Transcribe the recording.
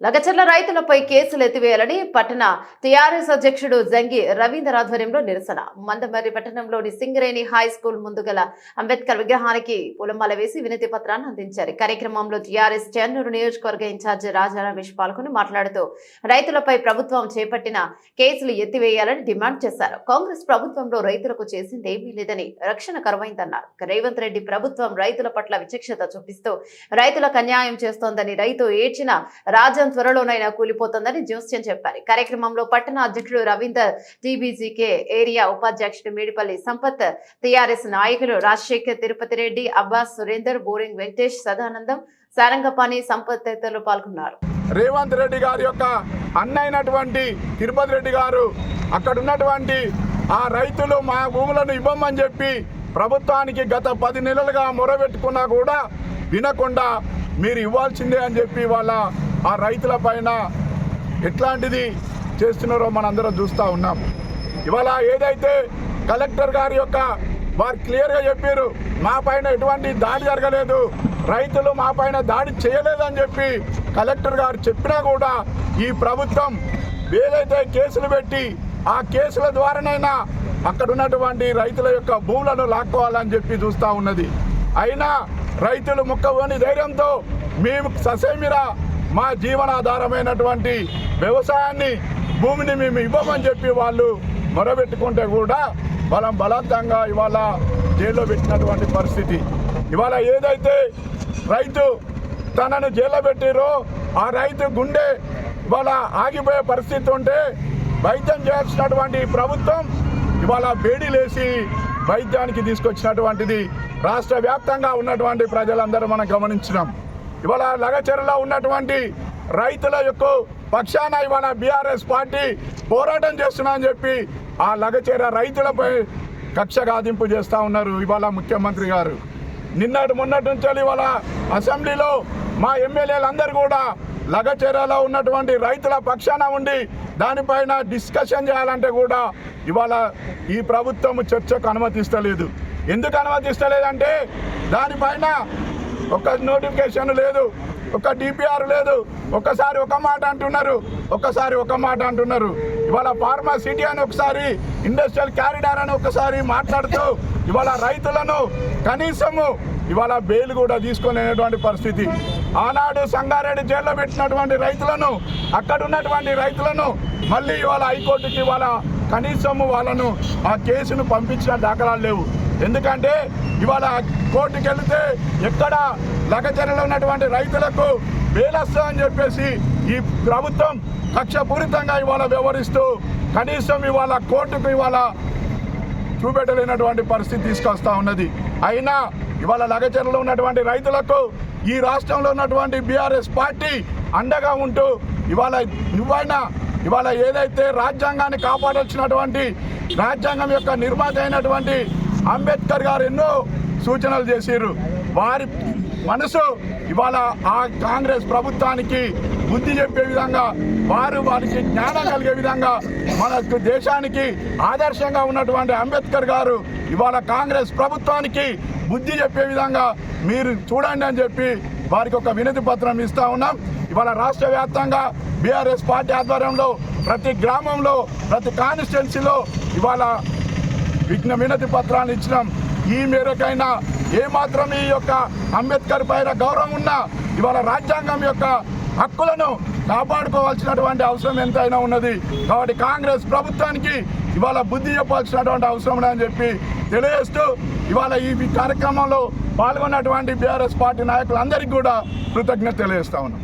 లగచర్ల రైతులపై కేసులు ఎత్తివేయాలని పట్టణ టీఆర్ఎస్ అధ్యక్షుడు జంగి రవీందర్ ఆధ్వర్యంలో నిరసన. మందమర్రి పట్టణంలోని సింగరేణి హై స్కూల్ ముందుగల అంబేద్కర్ విగ్రహానికి పూలమాల వేసి వినతి పత్రాన్ని అందించారు. కార్యక్రమంలో టీఆర్ఎస్ చెన్నూరు నియోజకవర్గ ఇన్ఛార్జి రాజా రమేష్ పాల్గొని మాట్లాడుతూ రైతులపై ప్రభుత్వం చేపట్టిన కేసులు ఎత్తివేయాలని డిమాండ్ చేశారు. కాంగ్రెస్ ప్రభుత్వంలో రైతులకు చేసింది ఏమీ లేదని రక్షణ కరువైందన్నారు. రేవంత్ రెడ్డి ప్రభుత్వం రైతుల పట్ల విచక్షత చూపిస్తూ రైతులకు అన్యాయం చేస్తోందని రైతు ఏడ్చిన రాజ్యం త్వరలోనైనా కూలిపోతుందని జోస్యం చెప్పారు. కార్యక్రమంలో పట్టణ అధ్యక్షుడు రవీందర్ టీబీజీకే ఏరియా ఉపాధ్యక్షుడు మేడిపల్లి సంపత్ టీఆర్ఎస్ నాయకులు రాజశేఖర్ తిరుపతి రెడ్డి అబ్బాస్ సురేందర్ బోరింగ్ వెంకటేష్ సదానందం సారంగపాణి సంపత్ తదితరులు పాల్గొన్నారు. రేవంత్ రెడ్డి గారి యొక్క అన్న అయినటువంటి తిరుపతి రెడ్డి గారు అక్కడ ఉన్నటువంటి ఆ రైతులు మా భూములను ఇవ్వమని చెప్పి ప్రభుత్వానికి గత పది నెలలుగా మొరబెట్టుకున్నా కూడా వినకుండా మీరు ఇవ్వాల్సిందే అని చెప్పి వాళ్ళ ఆ రైతుల పైన ఎట్లాంటిది చేస్తున్నారో మనందరం చూస్తూ ఉన్నాం. ఇవాళ ఏదైతే కలెక్టర్ గారి యొక్క వారు క్లియర్గా చెప్పారు మా పైన ఎటువంటి దాడి జరగలేదు రైతులు మా పైన దాడి చేయలేదని చెప్పి కలెక్టర్ గారు చెప్పినా కూడా ఈ ప్రభుత్వం ఏదైతే కేసులు పెట్టి ఆ కేసుల ద్వారానైనా అక్కడ ఉన్నటువంటి రైతుల యొక్క భూములను లాక్కోవాలని చెప్పి చూస్తూ ఉన్నది. అయినా రైతులు ముక్కవని ధైర్యంతో మేము ససేమిరా మా జీవనాధారమైనటువంటి వ్యవసాయాన్ని భూమిని మేము ఇవ్వమని చెప్పి వాళ్ళు మొరబెట్టుకుంటే కూడా బలం బలవంతంగా ఇవాళ జైల్లో పెట్టినటువంటి పరిస్థితి. ఇవాళ ఏదైతే రైతు తనను జైల్లో పెట్టిరో ఆ రైతు గుండె ఇవాళ ఆగిపోయే పరిస్థితి ఉంటే వైద్యం చేయాల్సినటువంటి ప్రభుత్వం ఇవాళ బేడీలేసి వైద్యానికి తీసుకొచ్చినటువంటిది. రాష్ట్ర వ్యాప్తంగా ఉన్నటువంటి ప్రజలందరూ మనం గమనించినాం. ఇవాళ లగచెరలో ఉన్నటువంటి రైతుల యొక్క పక్షాన ఇవాళ బీఆర్ఎస్ పార్టీ పోరాటం చేస్తున్నా అని చెప్పి ఆ లగచెర రైతులపై కక్ష గాదింపు చేస్తూ ఉన్నారు ఇవాళ ముఖ్యమంత్రి గారు. నిన్నటి మొన్నటి నుంచి ఇవాళ అసెంబ్లీలో మా ఎమ్మెల్యేలందరూ కూడా లగచెరలో ఉన్నటువంటి రైతుల పక్షాన ఉండి దానిపైన డిస్కషన్ చేయాలంటే కూడా ఇవాళ ఈ ప్రభుత్వం చర్చకు అనుమతిస్తలేదు. ఎందుకు అనుమతిస్తలేదంటే దానిపైన ఒక నోటిఫికేషన్ లేదు ఒక డిపిఆర్ లేదు. ఒక్కసారి ఒక మాట అంటున్నారు ఒక్కసారి ఒక మాట అంటున్నారు. ఇవాళ ఫార్మా సిటీ అని ఒకసారి ఇండస్ట్రియల్ క్యారిడార్ అని ఒకసారి మాట్లాడుతూ ఇవాళ రైతులను కనీసము ఇవాళ బెయిల్ కూడా తీసుకునేటువంటి పరిస్థితి. ఆనాడు సంగారెడ్డి జైల్లో పెట్టినటువంటి రైతులను అక్కడ ఉన్నటువంటి రైతులను మళ్ళీ ఇవాళ హైకోర్టుకి ఇవాళ కనీసము వాళ్ళను ఆ కేసును పంపించిన దాఖలాలు లేవు. ఎందుకంటే ఇవాళ కోర్టుకు వెళితే ఎక్కడ లగచర్యలో ఉన్నటువంటి రైతులకు బేలొస్తుందని చెప్పేసి ఈ ప్రభుత్వం కక్షపూరితంగా ఇవాళ వ్యవహరిస్తూ కనీసం ఇవాళ కోర్టుకు ఇవాళ చూపెట్టలేనటువంటి పరిస్థితి తీసుకొస్తా ఉన్నది. అయినా ఇవాళ లగచర్లో ఉన్నటువంటి రైతులకు ఈ రాష్ట్రంలో ఉన్నటువంటి బీఆర్ఎస్ పార్టీ అండగా ఉంటూ ఇవాళ నువ్వైనా ఇవాళ ఏదైతే రాజ్యాంగాన్ని కాపాడాల్సినటువంటి రాజ్యాంగం యొక్క నిర్మాత అయినటువంటి అంబేద్కర్ గారు ఎన్నో సూచనలు చేసారు వారి మనసు ఇవాళ ఆ కాంగ్రెస్ ప్రభుత్వానికి బుద్ధి చెప్పే విధంగా వారు వారికి జ్ఞానం కలిగే విధంగా మన దేశానికి ఆదర్శంగా ఉన్నటువంటి అంబేద్కర్ గారు ఇవాళ కాంగ్రెస్ ప్రభుత్వానికి బుద్ధి చెప్పే విధంగా మీరు చూడండి అని చెప్పి వారికి ఒక వినతి పత్రం ఇస్తా ఉన్నాం. ఇవాళ రాష్ట్ర వ్యాప్తంగా బీఆర్ఎస్ పార్టీ ఆధ్వర్యంలో ప్రతి గ్రామంలో ప్రతి కాన్స్టిట్యున్సీలో ఇవాళ విఘ్న వినతి పత్రాన్ని ఇచ్చినాం. ఈ మేరకైనా ఏమాత్రం ఈ యొక్క అంబేద్కర్ పైన గౌరవం ఉన్నా ఇవాళ రాజ్యాంగం యొక్క హక్కులను కాపాడుకోవాల్సినటువంటి అవసరం ఎంతైనా ఉన్నది. కాబట్టి కాంగ్రెస్ ప్రభుత్వానికి ఇవాళ బుద్ధి చెప్పాల్సినటువంటి అవసరం ఉందని చెప్పి తెలియజేస్తూ ఇవాళ ఈ కార్యక్రమంలో పాల్గొన్నటువంటి బీఆర్ఎస్ పార్టీ నాయకులందరికీ కూడా కృతజ్ఞత తెలియజేస్తా ఉన్నాం.